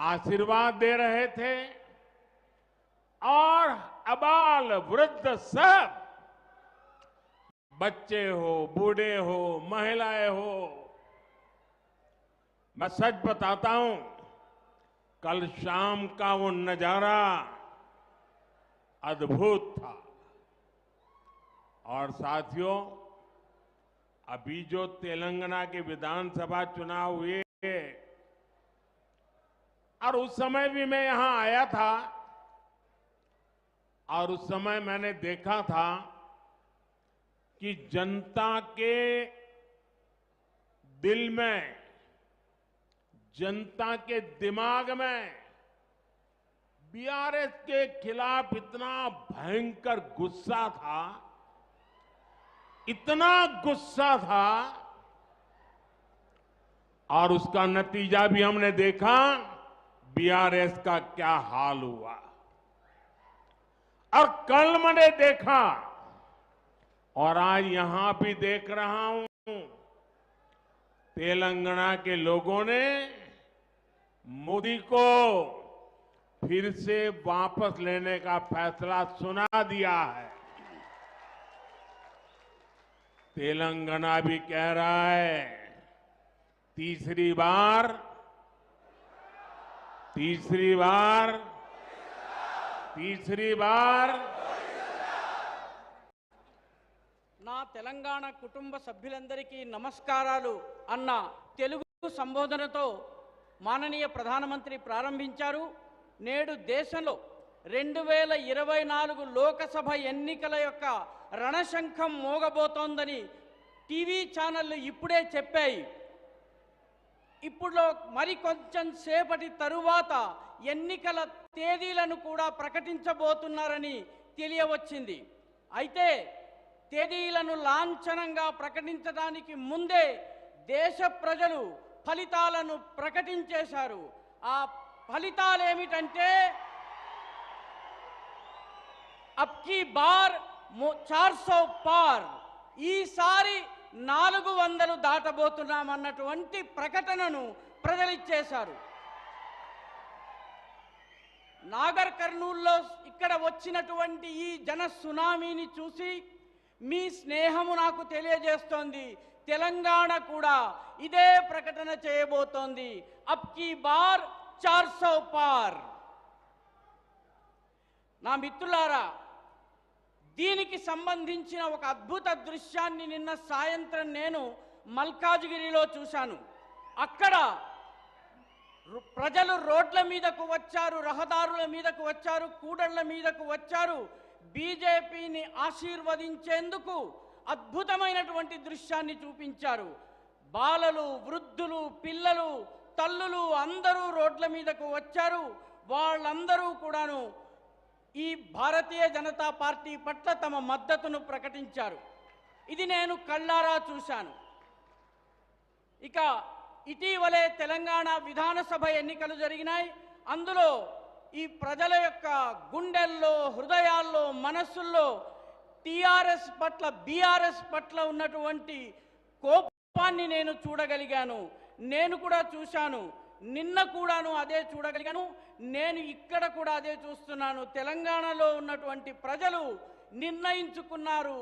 आशीर्वाद दे रहे थे। और अबाल वृद्ध सब, बच्चे हो, बूढ़े हो, महिलाएँ हो, मैं सच बताता हूँ, कल शाम का वो नज़ारा अद्भुत था। और साथियों, अभी जो तेलंगाना के विधानसभा चुनाव हुए और उस समय भी मैं यहाँ आया था, और उस समय मैंने देखा था कि जनता के दिल में, जनता के दिमाग में बीआरएस के खिलाफ इतना भयंकर गुस्सा था, इतना गुस्सा था, और उसका नतीजा भी हमने देखा। बीआरएस का क्या हाल हुआ? और कल मैंने देखा, और आज यहाँ भी देख रहा हूँ, तेलंगाना के लोगों ने मोदी को फिर से वापस लेने का फैसला सुना दिया है। तेलंगाना भी कह रहा है, तीसरी बार तीसरी बार तीसरी बार నా తెలంగాణ కుటుంబ సభ్యులందరికీ నమస్కారాలు అన్న తెలుగు సంబోధనతో మాననీయ ప్రధానమంత్రి ప్రారంభించారు నేడు దేశంలో రెండు వేల ఇరవై నాలుగు లోకసభ ఎన్నికల యొక్క రణశంఖం మోగబోతోందని టీవీ ఛానళ్లు ఇప్పుడే చెప్పాయి ఇప్పుడు మరి కొంచెం సేపటి తరువాత ఎన్నికల తేదీలను కూడా ప్రకటించబోతున్నారని తెలియవచ్చింది. అయితే తేదీలను లాంఛనంగా ప్రకటించడానికి ముందే దేశ ప్రజలు ఫలితాలను ప్రకటించేశారు. ఆ ఫలితాలు ఏమిటంటే అబ్కి బార్ చార్ సో పార్. ఈసారి నాలుగు వందలు దాటబోతున్నామన్నటువంటి ప్రకటనను ప్రజలిచ్చేశారు. నాగర్ కర్నూల్లో ఇక్కడ వచ్చినటువంటి ఈ జన సునామీని చూసి మీ స్నేహము నాకు తెలియజేస్తోంది. తెలంగాణ కూడా ఇదే ప్రకటన చేయబోతోంది. అబ్ కీ బార్ చార్ సో పార్. నా మిత్రులారా దీనికి సంబంధించిన ఒక అద్భుత దృశ్యాన్ని నిన్న సాయంత్రం నేను మల్కాజ్గిరిలో చూశాను. అక్కడ ప్రజలు రోడ్ల మీదకు వచ్చారు రహదారుల మీదకు వచ్చారు కూడళ్ళ మీదకు వచ్చారు. బీజేపీని ఆశీర్వదించేందుకు అద్భుతమైనటువంటి దృశ్యాన్ని చూపించారు. బాలలు వృద్ధులు పిల్లలు తల్లులు అందరూ రోడ్ల మీదకు వచ్చారు. వాళ్ళందరూ కూడాను ఈ భారతీయ జనతా పార్టీ పట్ల తమ మద్దతును ప్రకటించారు. ఇది నేను కళ్ళారా చూశాను. ఇక ఇటీవలే తెలంగాణ విధానసభ ఎన్నికలు జరిగినాయి. అందులో ఈ ప్రజల యొక్క గుండెల్లో హృదయాల్లో మనస్సుల్లో టీఆర్ఎస్ పట్ల బీఆర్ఎస్ పట్ల ఉన్నటువంటి కోపాన్ని నేను చూడగలిగాను. నేను కూడా చూశాను. నిన్న కూడాను అదే చూడగలిగాను నేను ఇక్కడ కూడా అదే చూస్తున్నాను తెలంగాణలో ఉన్నటువంటి ప్రజలు నిర్ణయించుకున్నారు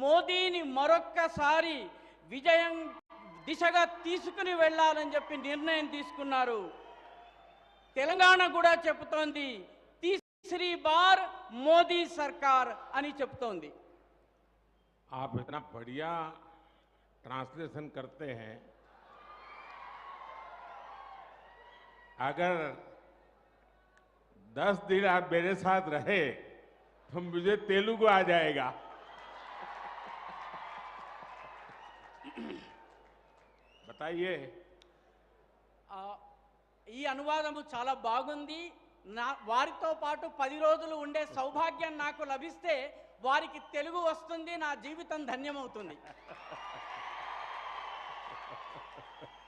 మోదీని మరొక్కసారి విజయం దిశగా తీసుకుని వెళ్ళాలని చెప్పి నిర్ణయం తీసుకున్నారు తెలంగాణ కూడా చెబుతోంది తీసరి బార్ మోదీ సర్కార్ అని చెప్తోంది आप इतना बढ़िया ट्रांसलेशन करते हैं अगर दस दिन आप मेरे साथ रहे तो मुझे तेलुगु आ जाएगा बताइए ఆ, ఈ అనువాదము చాలా బాగుంది నా వారితో పాటు పది రోజులు ఉండే సౌభాగ్యం నాకు లభిస్తే వారికి తెలుగు వస్తుంది నా జీవితం ధన్యమవుతుంది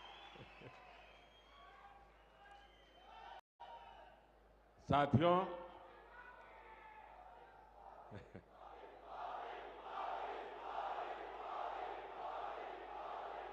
साथियों